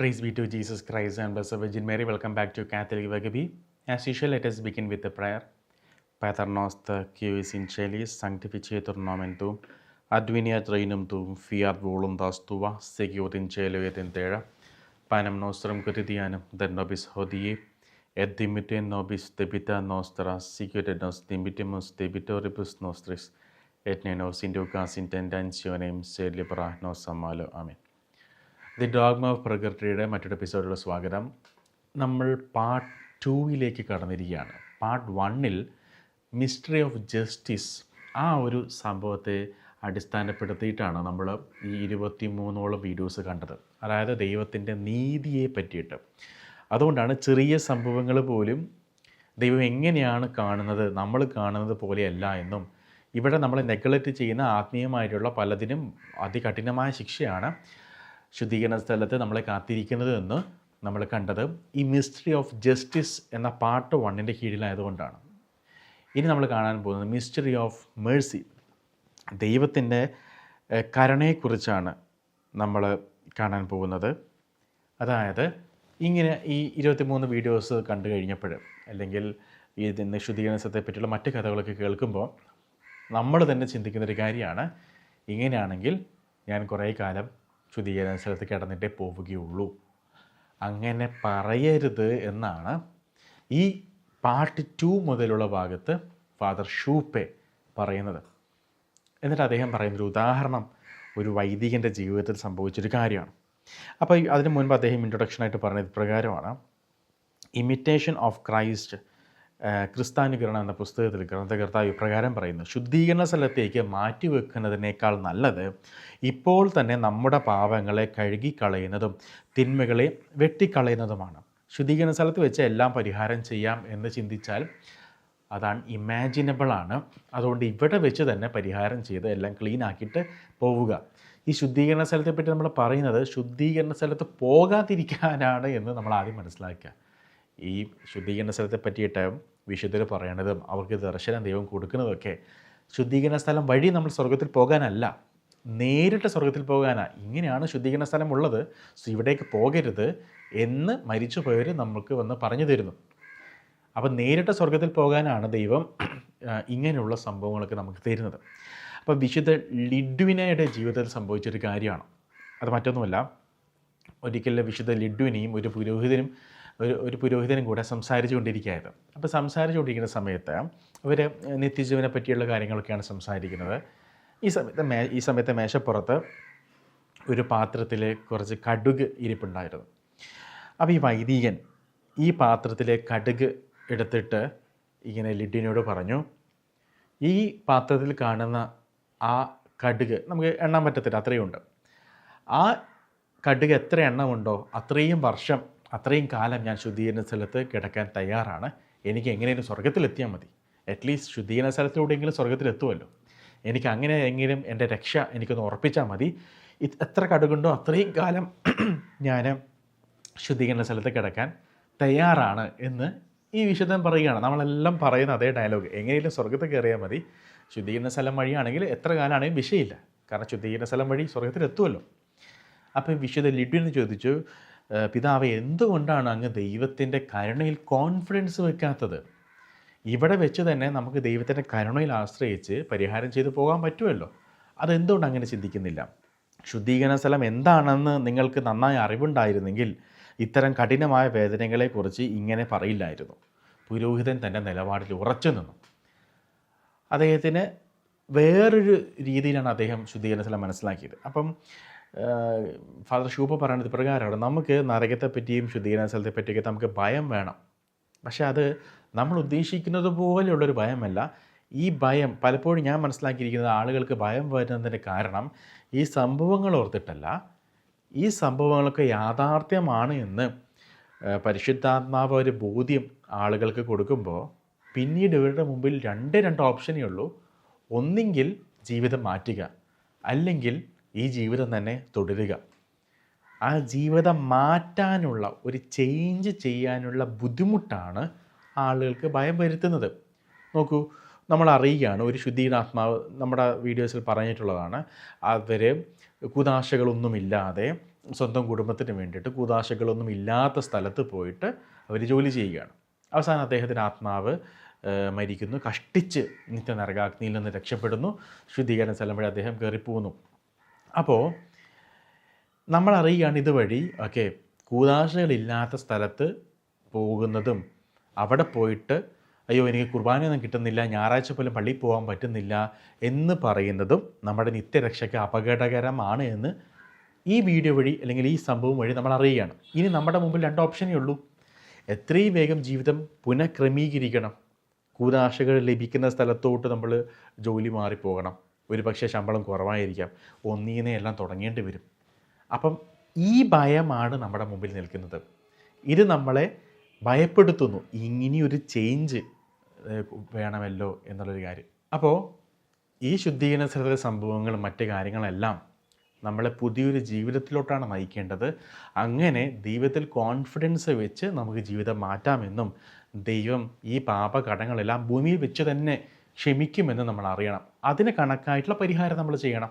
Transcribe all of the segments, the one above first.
Praise be to Jesus Christ and Blessed Virgin Mary. Welcome back to Catholic Vagaby. As usual, let us begin with a prayer. Pater noster, qui in celis, sanctificetur nomen tuum, adveniat regnum tuum, fiat voluntas tua, sequiot in cielo et in terra. Panem nostrum quotidianum, da nobis hodie, et dimitte nobis debita nostra, sicut et nos dimittimus debitoribus nostris, et ne nos inducas in tentationem, sed libera nos a. Amen. The dogma of പ്രകൃതിയുടെ മറ്റൊരു എപ്പിസോഡിലുള്ള സ്വാഗതം. നമ്മൾ part ടൂവിലേക്ക് കടന്നിരിക്കുകയാണ്. Part വണ്ണിൽ mystery of justice ആ ഒരു സംഭവത്തെ അടിസ്ഥാനപ്പെടുത്തിയിട്ടാണ് നമ്മൾ ഈ ഇരുപത്തി മൂന്നോളം വീഡിയോസ് കണ്ടത്. അതായത് ദൈവത്തിന്റെ നീതിയെ പറ്റിയിട്ട്. അതുകൊണ്ടാണ് ചെറിയ സംഭവങ്ങൾ പോലും ദൈവം എങ്ങനെയാണ് കാണുന്നത് നമ്മൾ കാണുന്നത് പോലെയല്ല എന്നും ഇവിടെ നമ്മൾ നെഗ്ലക്റ്റ് ചെയ്യുന്ന ആത്മീയമായിട്ടുള്ള പലതിനും അതികഠിനമായ ശിക്ഷയാണ്. ശുദ്ധീകരണ സ്ഥലത്ത് നമ്മളെ കാത്തിരിക്കുന്നത് എന്ന് നമ്മൾ കണ്ടത് ഈ മിസ്റ്ററി ഓഫ് ജസ്റ്റിസ് എന്ന പാർട്ട് വണ്ണിന്റെ കീഴിലായതുകൊണ്ടാണ്. ഇനി നമ്മൾ കാണാൻ പോകുന്നത് മിസ്റ്ററി ഓഫ് മേഴ്സി. ദൈവത്തിന്റെ കരുണയെക്കുറിച്ചാണ് നമ്മൾ കാണാൻ പോകുന്നത്. അതായത് ഇങ്ങനെ ഈ ഇരുപത്തിമൂന്ന് വീഡിയോസ് കണ്ടു കഴിഞ്ഞപ്പോൾ അല്ലെങ്കിൽ ഇതിന്റെ ശുദ്ധീകരണത്തെ പറ്റിയുള്ള മറ്റ് കഥകളൊക്കെ കേൾക്കുമ്പോൾ നമ്മൾ തന്നെ ചിന്തിക്കുന്ന ഒരു കാര്യമാണ്. ഇങ്ങനെയാണെങ്കിൽ ഞാൻ കുറേ കാലം ശുദ്ധീകരണ സ്ഥലത്ത് കിടന്നിട്ടേ പോവുകയുള്ളൂ. അങ്ങനെ പറയരുത് എന്നാണ് ഈ പാർട്ട് ടു മുതലുള്ള ഭാഗത്ത് ഫാദർ ഷൂപ്പെ പറയുന്നത്. എന്നിട്ട് അദ്ദേഹം പറയുന്നൊരു ഉദാഹരണം ഒരു വൈദികന്റെ ജീവിതത്തിൽ സംഭവിച്ചൊരു കാര്യമാണ്. അപ്പോൾ അതിന് മുൻപ് അദ്ദേഹം ഇൻട്രൊഡക്ഷനായിട്ട് പറഞ്ഞത് ഇപ്രകാരമാണ് ഇമിറ്റേഷൻ ഓഫ് ക്രൈസ്റ്റ് ക്രിസ്താനുകരണം എന്ന പുസ്തകത്തിൽ ഗ്രന്ഥകർത്താവ് ഇപ്രകാരം പറയുന്നു. ശുദ്ധീകരണ സ്ഥലത്തേക്ക് മാറ്റിവെക്കുന്നതിനേക്കാൾ നല്ലത് ഇപ്പോൾ തന്നെ നമ്മുടെ പാപങ്ങളെ കഴുകിക്കളയുന്നതും തിന്മകളെ വെട്ടിക്കളയുന്നതുമാണ്. ശുദ്ധീകരണ സ്ഥലത്ത് വെച്ച് എല്ലാം പരിഹാരം ചെയ്യാം എന്ന് ചിന്തിച്ചാൽ അതാണ് ഇമാജിനബിളാണ് അതുകൊണ്ട് ഇവിടെ വെച്ച് തന്നെ പരിഹാരം ചെയ്ത് എല്ലാം ക്ലീൻ ആക്കിയിട്ട് പോവുക. ഈ ശുദ്ധീകരണ സ്ഥലത്തെ പറ്റി നമ്മൾ പറയുന്നത് ശുദ്ധീകരണ സ്ഥലത്ത് പോകാതിരിക്കാനാണ് എന്ന് നമ്മൾ ആദ്യം മനസ്സിലാക്കുക. ഈ ശുദ്ധീകരണ സ്ഥലത്തെ പറ്റിയിട്ട് വിശുദ്ധർ പറയണതും അവർക്ക് ദർശനം ദൈവം കൊടുക്കുന്നതൊക്കെ ശുദ്ധീകരണ സ്ഥലം വഴി നമ്മൾ സ്വർഗത്തിൽ പോകാനല്ല നേരിട്ട് സ്വർഗത്തിൽ പോകാനാണ് ഇങ്ങനെയാണ് ശുദ്ധീകരണ സ്ഥലം ഉള്ളത്. സോ ഇവിടേക്ക് പോകരുത് എന്ന് മരിച്ചു പോയവർ നമുക്ക് വന്ന് പറഞ്ഞു തരുന്നു. അപ്പം നേരിട്ട് സ്വർഗത്തിൽ പോകാനാണ് ദൈവം ഇങ്ങനെയുള്ള സംഭവങ്ങളൊക്കെ നമുക്ക് തരുന്നത്. അപ്പോൾ വിശുദ്ധ ലിഡ്വിനയുടെ ജീവിതത്തിൽ സംഭവിച്ചൊരു കാര്യമാണ്. അത് മറ്റൊന്നുമല്ല. ഒരിക്കലും വിശുദ്ധ ലിഡ്വിനെയും ഒരു പുരോഹിതനും ഒരു ഒരു പുരോഹിതനും കൂടെ സംസാരിച്ചു കൊണ്ടിരിക്കുകയായിരുന്നു അപ്പോൾ സംസാരിച്ചു കൊണ്ടിരിക്കുന്ന സമയത്ത് അവർ നിത്യജീവനെ പറ്റിയുള്ള കാര്യങ്ങളൊക്കെയാണ് സംസാരിക്കുന്നത്. ഈ സമയത്ത് മേ ഈ സമയത്തെ മേശപ്പുറത്ത് ഒരു പാത്രത്തിൽ കുറച്ച് കടുക് ഇരിപ്പുണ്ടായിരുന്നു. അപ്പോൾ ഈ വൈദികൻ ഈ പാത്രത്തിലെ കടുക് എടുത്തിട്ട് ഇങ്ങനെ ലിഡിനോട് പറഞ്ഞു ഈ പാത്രത്തിൽ കാണുന്ന ആ കടുക് നമുക്ക് എണ്ണാൻ പറ്റത്തില്ല അത്രയും ഉണ്ട് ആ കടുക് എത്ര എണ്ണമുണ്ടോ അത്രയും വർഷം അത്രയും കാലം ഞാൻ ശുദ്ധീകരണ സ്ഥലത്ത് കിടക്കാൻ തയ്യാറാണ്. എനിക്ക് എങ്ങനെയും സ്വർഗത്തിലെത്തിയാൽ മതി. അറ്റ്ലീസ്റ്റ് ശുദ്ധീകരണ സ്ഥലത്തിലൂടെയെങ്കിലും സ്വർഗത്തിലെത്തുമല്ലോ എനിക്ക് അങ്ങനെ എങ്കിലും എന്റെ രക്ഷ എനിക്കൊന്ന് ഉറപ്പിച്ചാൽ മതി. എത്ര കടുകുണ്ടോ അത്രയും കാലം ഞാൻ ശുദ്ധീകരണ സ്ഥലത്ത് കിടക്കാൻ തയ്യാറാണ് എന്ന് ഈ വിശുദ്ധൻ പറയുകയാണ്. നമ്മളെല്ലാം പറയുന്ന അതേ ഡയലോഗ് എങ്ങനെയെങ്കിലും സ്വർഗത്തിൽ കയറിയാൽ മതി. ശുദ്ധീകരണ സ്ഥലം വഴിയാണെങ്കിൽ എത്ര കാലമാണെങ്കിലും വിഷയമില്ല. കാരണം ശുദ്ധീകരണ സ്ഥലം വഴി സ്വർഗത്തിലെത്തുമല്ലോ അപ്പോൾ വിശുദ്ധ ലിഡ്വിന് ചോദിച്ചു "ഏഹ് പിതാവെ എന്തുകൊണ്ടാണ് അങ്ങ് ദൈവത്തിന്റെ കരുണയിൽ കോൺഫിഡൻസ് വെക്കാത്തത്? ഇവിടെ വെച്ച് തന്നെ നമുക്ക് ദൈവത്തിന്റെ കരുണയിൽ ആശ്രയിച്ച് പരിഹാരം ചെയ്തു പോകാൻ പറ്റുമല്ലോ. അതെന്തുകൊണ്ട് അങ്ങനെ ചിന്തിക്കുന്നില്ല? ശുദ്ധീകരണ സ്ഥലം എന്താണെന്ന് നിങ്ങൾക്ക് നന്നായി അറിവുണ്ടായിരുന്നെങ്കിൽ ഇത്തരം കഠിനമായ വേദനകളെക്കുറിച്ച് ഇങ്ങനെ പറയില്ലായിരുന്നു. പുരോഹിതൻ തന്റെ നിലപാടിൽ ഉറച്ചു നിന്നു. അദ്ദേഹത്തിന് വേറൊരു രീതിയിലാണ് അദ്ദേഹം ശുദ്ധീകരണ സ്ഥലം മനസ്സിലാക്കിയത്. അപ്പം ഫാദർ ഷൂപ്പ പറയുന്നത് ഇപ്രകാരമാണ്. നമുക്ക് നരകത്തെ പറ്റിയും ശുദ്ധീകരണ സ്ഥലത്തെ പറ്റിയൊക്കെ നമുക്ക് ഭയം വേണം. പക്ഷേ അത് നമ്മൾ ഉദ്ദേശിക്കുന്നത് പോലെയുള്ളൊരു ഭയമല്ല. ഈ ഭയം പലപ്പോഴും ഞാൻ മനസ്സിലാക്കിയിരിക്കുന്നത് ആളുകൾക്ക് ഭയം വരുന്നതിന്റെ കാരണം ഈ സംഭവങ്ങൾ ഓർത്തിട്ടല്ല. ഈ സംഭവങ്ങളൊക്കെ യാഥാർത്ഥ്യമാണ് എന്ന് പരിശുദ്ധാത്മാവ് ഒരു ബോധ്യം ആളുകൾക്ക് കൊടുക്കുമ്പോൾ പിന്നീട് ഇവരുടെ മുമ്പിൽ രണ്ട് രണ്ട് ഓപ്ഷനേ ഉള്ളൂ. ഒന്നെങ്കിൽ ജീവിതം മാറ്റുക അല്ലെങ്കിൽ ഈ ജീവിതം തന്നെ തുടരുക. ആ ജീവിതം മാറ്റാനുള്ള ഒരു ചേഞ്ച് ചെയ്യാനുള്ള ബുദ്ധിമുട്ടാണ് ആളുകൾക്ക് ഭയം വരുത്തുന്നത്. നോക്കൂ നമ്മൾ അറിയുകയാണ് ഒരു ശുദ്ധീനാത്മാവ് നമ്മുടെ വീഡിയോസിൽ പറഞ്ഞിട്ടുള്ളതാണ്. അവർ കുതാശകളൊന്നുമില്ലാതെ സ്വന്തം കുടുംബത്തിന് വേണ്ടിയിട്ട് കൂതാശകളൊന്നും ഇല്ലാത്ത സ്ഥലത്ത് പോയിട്ട് അവർ ജോലി ചെയ്യുകയാണ്. അവസാനം അദ്ദേഹത്തിന്റെ ആത്മാവ് മരിക്കുന്നു കഷ്ടിച്ച് നിത്യ നരകാഗ്നിയിൽ നിന്ന് രക്ഷപ്പെടുന്നു. ശുദ്ധീകരണ സ്ഥലം വഴി അദ്ദേഹം കയറിപ്പോകുന്നു അപ്പോൾ നമ്മൾ അറിയുകയാണ് ഇതുവഴി ഓക്കെ കൂതാശകളില്ലാത്ത സ്ഥലത്ത് പോകുന്നതും അവിടെ പോയിട്ട് അയ്യോ എനിക്ക് കുർബാനയൊന്നും കിട്ടുന്നില്ല ഞായറാഴ്ച പോലും പള്ളിയിൽ പോകാൻ പറ്റുന്നില്ല എന്ന് പറയുന്നതും നമ്മുടെ നിത്യരക്ഷയ്ക്ക് അപകടകരമാണ് എന്ന് ഈ വീഡിയോ വഴി അല്ലെങ്കിൽ ഈ സംഭവം വഴി നമ്മൾ അറിയുകയാണ്. ഇനി നമ്മുടെ മുമ്പിൽ രണ്ട് ഓപ്ഷനേ ഉള്ളൂ. എത്രയും വേഗം ജീവിതം പുനഃക്രമീകരിക്കണം. കൂതാശകൾ ലഭിക്കുന്ന സ്ഥലത്തോട്ട് നമ്മൾ ജോലി മാറിപ്പോകണം. ഒരു പക്ഷേ ശമ്പളം കുറവായിരിക്കാം. ഒന്നീനെ എല്ലാം തുടങ്ങേണ്ടി വരും. അപ്പം ഈ ഭയമാണ് നമ്മുടെ മുമ്പിൽ നിൽക്കുന്നത്. ഇത് നമ്മളെ ഭയപ്പെടുത്തുന്നു. ഇങ്ങനെയൊരു ചേഞ്ച് വേണമല്ലോ എന്നുള്ളൊരു കാര്യം. അപ്പോൾ ഈ ശുദ്ധീകരണ സംഭവങ്ങളും മറ്റു കാര്യങ്ങളെല്ലാം നമ്മളെ പുതിയൊരു ജീവിതത്തിലോട്ടാണ് നയിക്കേണ്ടത്. അങ്ങനെ ദൈവത്തിൽ കോൺഫിഡൻസ് വെച്ച് നമുക്ക് ജീവിതം മാറ്റാമെന്നും ദൈവം ഈ പാപകടങ്ങളെല്ലാം ഭൂമിയിൽ വെച്ച് തന്നെ ക്ഷമിക്കുമെന്നും നമ്മൾ അറിയണം. അതിന് കണക്കായിട്ടുള്ള പരിഹാരം നമ്മൾ ചെയ്യണം.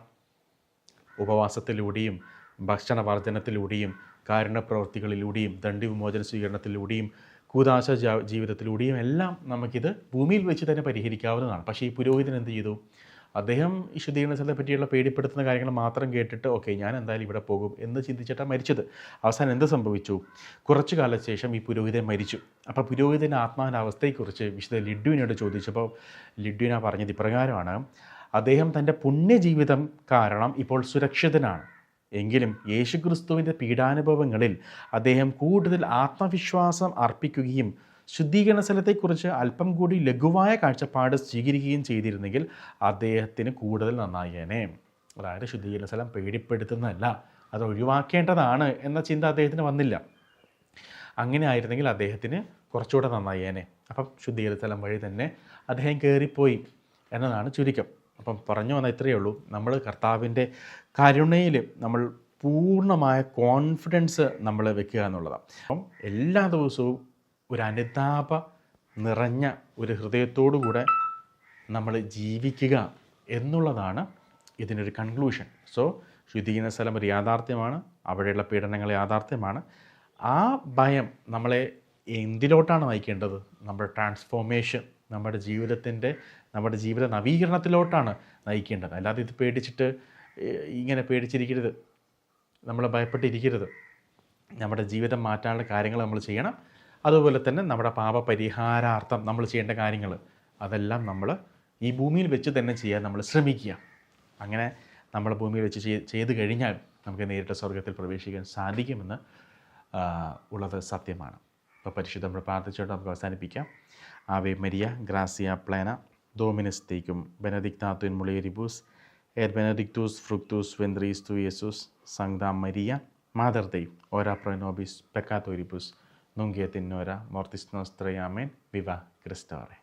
ഉപവാസത്തിലൂടെയും ഭക്ഷണവർജനത്തിലൂടെയും കാരുണ്യപ്രവൃത്തികളിലൂടെയും ദണ്ഡി വിമോചന സ്വീകരണത്തിലൂടെയും കൂതാശ ജീവിതത്തിലൂടെയും എല്ലാം നമുക്കിത് ഭൂമിയിൽ വെച്ച് തന്നെ പരിഹരിക്കാവുന്നതാണ്. പക്ഷേ ഈ പുരോഹിതൻ എന്ത് ചെയ്തു? അദ്ദേഹം ഈ ശുദ്ധീകരണത്തെ പറ്റിയുള്ള പേടിപ്പെടുത്തുന്ന കാര്യങ്ങൾ മാത്രം കേട്ടിട്ട് ഓക്കെ ഞാൻ എന്തായാലും ഇവിടെ പോകും എന്ന് ചിന്തിച്ചിട്ടാണ് മരിച്ചത്. അവസാനം എന്ത് സംഭവിച്ചു? കുറച്ചു കാലത്തിന് ശേഷം ഈ പുരോഹിതൻ മരിച്ചു. അപ്പോൾ പുരോഹിതന്റെ ആത്മാവിന്റെ അവസ്ഥയെക്കുറിച്ച് വിശുദ്ധ ലിഡ്വിനോട് ചോദിച്ചപ്പോൾ ലിഡ്വിന പറഞ്ഞത് ഇപ്രകാരമാണ് അദ്ദേഹം തന്റെ പുണ്യജീവിതം കാരണം ഇപ്പോൾ സുരക്ഷിതനാണ്. എങ്കിലും യേശുക്രിസ്തുവിന്റെ പീഡാനുഭവങ്ങളിൽ അദ്ദേഹം കൂടുതൽ ആത്മവിശ്വാസം അർപ്പിക്കുകയും ശുദ്ധീകരണ സ്ഥലത്തെക്കുറിച്ച് അല്പം കൂടി ലഘുവായ കാഴ്ചപ്പാട് സ്വീകരിക്കുകയും ചെയ്തിരുന്നെങ്കിൽ അദ്ദേഹത്തിന് കൂടുതൽ നന്നായേനെ. അതായത് ശുദ്ധീകരണ സ്ഥലം പേടിപ്പെടുത്തുന്നതല്ല അത് ഒഴിവാക്കേണ്ടതാണ് എന്ന ചിന്ത അദ്ദേഹത്തിന് വന്നില്ല. അങ്ങനെ ആയിരുന്നെങ്കിൽ അദ്ദേഹത്തിന് കുറച്ചുകൂടെ നന്നായേനെ. അപ്പം ശുദ്ധീകരണ സ്ഥലം വഴി തന്നെ അദ്ദേഹം കയറിപ്പോയി എന്നതാണ് ചുരുക്കം. അപ്പം പറഞ്ഞു വന്ന ഇത്രയേ ഉള്ളൂ. നമ്മൾ കർത്താവിന്റെ കരുണയിൽ നമ്മൾ പൂർണമായ കോൺഫിഡൻസ് നമ്മൾ വെക്കുക എന്നുള്ളതാണ്. അപ്പം എല്ലാ ദിവസവും ഒരു അനുതാപ നിറഞ്ഞ ഒരു ഹൃദയത്തോടുകൂടെ നമ്മൾ ജീവിക്കുക എന്നുള്ളതാണ് ഇതിനൊരു കൺക്ലൂഷൻ സോ ശുദ്ധീകരണ സ്ഥലം ഒരു യാഥാർത്ഥ്യമാണ്. അവിടെയുള്ള പീഡനങ്ങൾ യാഥാർത്ഥ്യമാണ്. ആ ഭയം നമ്മളെ എന്തിലോട്ടാണ് നയിക്കേണ്ടത്? നമ്മുടെ ട്രാൻസ്ഫോർമേഷൻ നമ്മുടെ ജീവിതത്തിന്റെ നമ്മുടെ ജീവിത നവീകരണത്തിലോട്ടാണ് നയിക്കേണ്ടത്. അല്ലാതെ ഇത് പേടിച്ചിട്ട് ഇങ്ങനെ പേടിച്ചിരിക്കരുത്. നമ്മൾ ഭയപ്പെട്ടിരിക്കരുത്. നമ്മുടെ ജീവിതം മാറ്റാനുള്ള കാര്യങ്ങൾ നമ്മൾ ചെയ്യണം. അതുപോലെ തന്നെ നമ്മുടെ പാപപരിഹാരാർത്ഥം നമ്മൾ ചെയ്യേണ്ട കാര്യങ്ങൾ അതെല്ലാം നമ്മൾ ഈ ഭൂമിയിൽ വെച്ച് തന്നെ ചെയ്യാൻ നമ്മൾ ശ്രമിക്കുക. അങ്ങനെ നമ്മൾ ഭൂമിയിൽ വെച്ച് ചെയ്- ചെയ്ത് കഴിഞ്ഞാൽ നമുക്ക് നേരിട്ട് സ്വർഗത്തിൽ പ്രവേശിക്കാൻ സാധിക്കുമെന്ന് ഉള്ളത് സത്യമാണ്. അപ്പോൾ പരിശുദ്ധ നമ്മൾ പ്രാർത്ഥിച്ചുകൊണ്ട് നമുക്ക് അവസാനിപ്പിക്കാം. ആവേ മരിയ ഗ്രാസിയ പ്ലേന ഡോമിനസ് തേക്കും ബെനദിക്താത്തുൻ മുളേരിബൂസ് എർ ബെനദിക്തൂസ് ഫ്രുക്തൂസ് വെന്ത്രീസ് തു യേസുസ് സംഗ്ദാം മരിയ മാതർ ദൈവ് ഓരാ പ്രനോബിസ് പെക്കാത്തോരിബുസ് നുങ്കിയ തിന്നോര മോർത്തിസ് നോസ്ത്രയാമേൻ വിവ ക്രിസ്റ്റോറെ